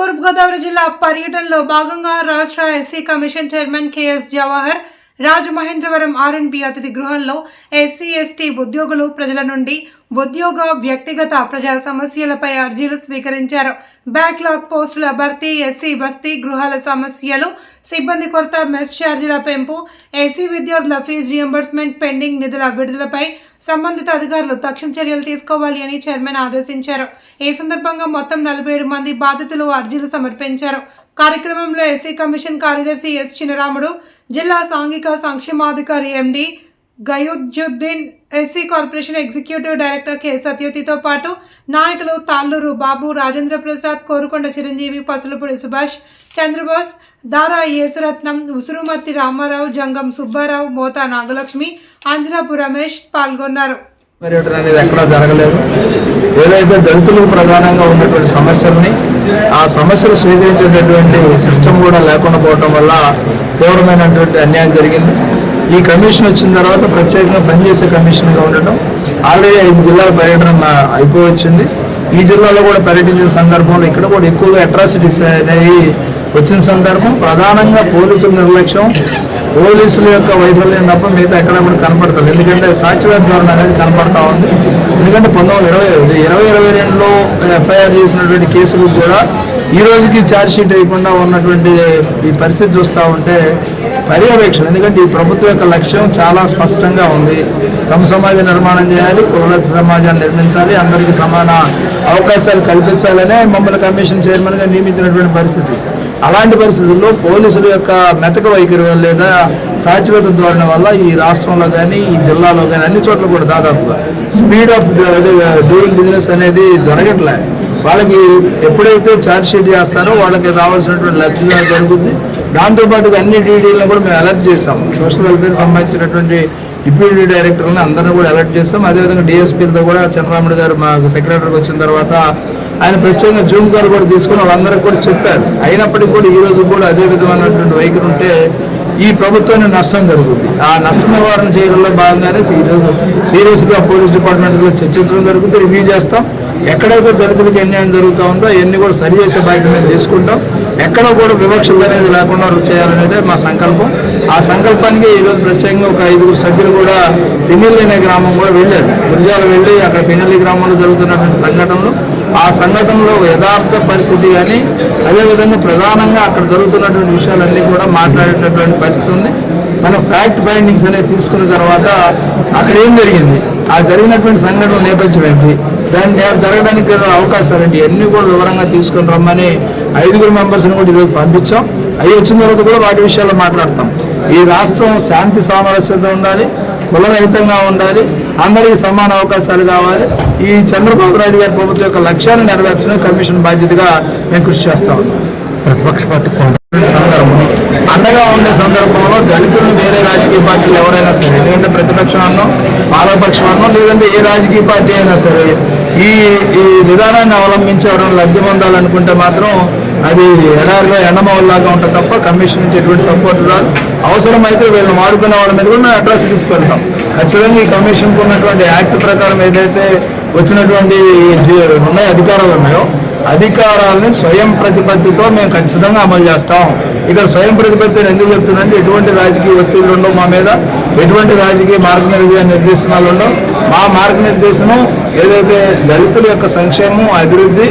తూర్పుగోదావరి జిల్లా పర్యటనలో భాగంగా రాష్ట్ర SC commission chairman KS Jawahar Rajamahendravaram RNB అతిథి గృహంలో ఎస్సీ ఎస్టీ ఉద్యోగులు ప్రజల నుండి ఉద్యోగ వ్యక్తిగత ప్రజా సమస్యలపై అర్జీలు స్వీకరించారు. బ్యాక్లాగ్ పోస్టుల భర్తీ ఎస్సీ బస్తీ గృహాల సమస్యలు సిబ్బంది కొరత మెస్ ఛార్జీల పెంపు ఎస్సీ విద్యార్థుల ఫీజు రియంబర్స్మెంట్ పెండింగ్ నిధుల విడుదలపై సంబంధిత అధికారులు తక్షణ చర్యలు తీసుకోవాలి అని చైర్మన్ ఆదేశించారు. ఈ సందర్భంగా మొత్తం నలభై ఏడు మంది బాధితులు అర్జీలు సమర్పించారు. కార్యక్రమంలో ఎస్సీ కమిషన్ కార్యదర్శి ఎస్ చినరాముడు జిల్లా సాంఘిక సంక్షేమాధికారి MD Gayazuddin SC corporation executive director K సత్యవతితో పాటు నాయకులు తాళ్ళూరు బాబు రాజేంద్ర ప్రసాద్ కోరుకొండ చిరంజీవి పసులపూడి సుభాష్ చంద్రబోస్ దారా యేసురత్నం ఉసురుమర్తి రామారావు జంగం సుబ్బారావు మోతా నాగలక్ష్మి ఆంజనాపు రమేష్ పాల్గొన్నారు. పర్యటన అనేది ఎక్కడా జరగలేదు. ఏదైతే దళితులకు ప్రధానంగా ఉన్నటువంటి సమస్యల్ని ఆ సమస్యలు స్వీకరించేటటువంటి సిస్టమ్ కూడా లేకుండా పోవటం వల్ల తీవ్రమైనటువంటి అన్యాయం జరిగింది. ఈ కమిషన్ వచ్చిన తర్వాత ప్రత్యేకంగా పనిచేసే కమిషన్గా ఉండటం ఆల్రెడీ ఐదు జిల్లాల పర్యటన అయిపోయి వచ్చింది ఈ జిల్లాలో కూడా పర్యటించిన సందర్భంలో ఇక్కడ కూడా ఎక్కువగా అట్రాసిటీస్ అనేవి వచ్చిన సందర్భం. ప్రధానంగా పోలీసుల నిర్లక్ష్యం పోలీసుల యొక్క వైఫల్యం తప్ప మిగతా ఎక్కడ కూడా కనపడతారు ఎందుకంటే సాక్ష్యవేత్త ధోరణి అనేది కనపడతా ఉంది. ఎందుకంటే పంతొమ్మిది ఇరవై ఇరవై ఇరవై రెండులో ఎఫ్ఐఆర్ చేసినటువంటి కేసులు కూడా ఈ రోజుకి ఛార్జ్షీట్ వేయకుండా ఉన్నటువంటి ఈ పరిస్థితి చూస్తూ ఉంటే పర్యవేక్షణ. ఎందుకంటే ఈ ప్రభుత్వం యొక్క లక్ష్యం చాలా స్పష్టంగా ఉంది. సమసమాజ నిర్మాణం చేయాలి కులరత సమాజాన్ని నిర్మించాలి అందరికీ సమాన అవకాశాలు కల్పించాలనే మమ్మల్ని కమిషన్ చైర్మన్గా నియమించినటువంటి పరిస్థితి. అలాంటి పరిస్థితుల్లో పోలీసుల యొక్క మెతక వైఖరి లేదా సాచివేత ధోరణి వల్ల ఈ రాష్ట్రంలో కానీ ఈ జిల్లాలో కానీ అన్ని చోట్ల కూడా దాదాపుగా స్పీడ్ ఆఫ్ డూయింగ్ బిజినెస్ అనేది జరగట్లే. వాళ్ళకి ఎప్పుడైతే ఛార్జ్ షీట్ చేస్తారో వాళ్ళకి రావాల్సినటువంటి లబ్ధి జరుగుతుంది దాంతోపాటుగా అన్ని డీడీలను కూడా మేము అలర్ట్ చేసాం సోషల్ వెల్ఫేర్ సంబంధించినటువంటి డిప్యూటీ డైరెక్టర్ని అందరిని కూడా అలర్ట్ చేస్తాం. అదేవిధంగా డిఎస్పీలతో కూడా చంద్రరాముడు గారు మాకు సెక్రటరీకి వచ్చిన తర్వాత ఆయన ప్రత్యేకంగా జూమ్ కాల్ కూడా తీసుకుని వాళ్ళందరికీ కూడా చెప్పారు. అయినప్పటికీ కూడా ఈ రోజు కూడా అదే విధమైనటువంటి వైఖరి ఉంటే ఈ ప్రభుత్వానికి నష్టం జరుగుతుంది ఆ నష్ట నివారణ చేయడంలో భాగంగానే ఈరోజు సీరియస్గా పోలీస్ డిపార్ట్మెంట్తో చర్చించడం జరుగుతుంది రివ్యూ చేస్తాం. ఎక్కడైతే దళితులకు అన్యాయం జరుగుతూ ఉందో అవన్నీ కూడా సరి చేసే బాధ్యత మేము తీసుకుంటాం. ఎక్కడ కూడా వివక్షలు అనేది లేకుండా చేయాలనేదే మా సంకల్పం. ఆ సంకల్పానికి ఈరోజు ప్రత్యేకంగా ఒక ఐదుగురు సభ్యులు కూడా పిన్నెల్లి అనే గ్రామం కూడా వెళ్ళారు. గురిజాలు వెళ్ళి అక్కడ పిన్నెల్లి గ్రామంలో జరుగుతున్నటువంటి సంఘటనలు. ఆ సంఘటనలో యథార్థ పరిస్థితి కానీ అదేవిధంగా ప్రధానంగా అక్కడ జరుగుతున్నటువంటి విషయాలన్నీ కూడా మాట్లాడేటటువంటి పరిస్థితి ఉంది. మనం ఫ్యాక్ట్ ఫైండింగ్స్ అనేది తీసుకున్న తర్వాత అక్కడ ఏం జరిగింది? ఆ జరిగినటువంటి సంఘటన నేపథ్యం ఏంటి? దాన్ని జరగడానికి అవకాశాలు ఏంటి? అన్ని కూడా వివరంగా తీసుకుని రమ్మని ఐదుగురు మెంబర్స్ని కూడా ఈరోజు పంపించాం. అవి వచ్చిన తర్వాత కూడా వాటి విషయాల్లో మాట్లాడతాం. ఈ రాష్ట్రం శాంతి సామరస్యత ఉండాలి కులరహితంగా ఉండాలి అందరికీ సమాన అవకాశాలు కావాలి. ఈ చంద్రబాబు నాయుడు గారి ప్రభుత్వం యొక్క లక్ష్యాన్ని నెరవేర్చడం కమిషన్ బాధ్యతగా మేము కృషి చేస్తా ఉన్నాం. ప్రతిపక్ష పార్టీ సందర్భం అండగా ఉండే సందర్భంలో దళితులు వేరే రాజకీయ పార్టీలు ఎవరైనా సరే ఎందుకంటే ప్రతిపక్షం అన్నో పాలపక్షం అన్నో లేదంటే ఏ రాజకీయ పార్టీ అయినా సరే ఈ ఈ విధానాన్ని అవలంబించి ఎవరైనా లబ్ధి పొందాలనుకుంటే మాత్రం అది ఎడారిలో ఎండమౌల్లాగా ఉంటుంది తప్ప కమిషన్ నుంచి ఎటువంటి సపోర్ట్ రాదు అవసరమైతే వీళ్ళని వాడుకునే వాళ్ళ మీద కూడా అడ్రస్ తీసుకెళ్తాం. ఖచ్చితంగా ఈ కమిషన్కు ఉన్నటువంటి యాక్ట్ ప్రకారం ఏదైతే వచ్చినటువంటి ఈ ఉన్నాయి అధికారాలు ఉన్నాయో అధికారాలని స్వయం ప్రతిపత్తితో మేము ఖచ్చితంగా అమలు చేస్తాం. ఇక్కడ స్వయం ప్రతిపత్తిని ఎందుకు చెప్తున్నానంటే ఎటువంటి రాజకీయ ఒత్తిడి ఉండవు మా మీద ఎటువంటి రాజకీయ మార్గనిర్దేశ నిర్దేశనాలు ఉండవు. మా మార్గనిర్దేశనం ఏదైతే దళితుల యొక్క సంక్షేమం అభివృద్ధి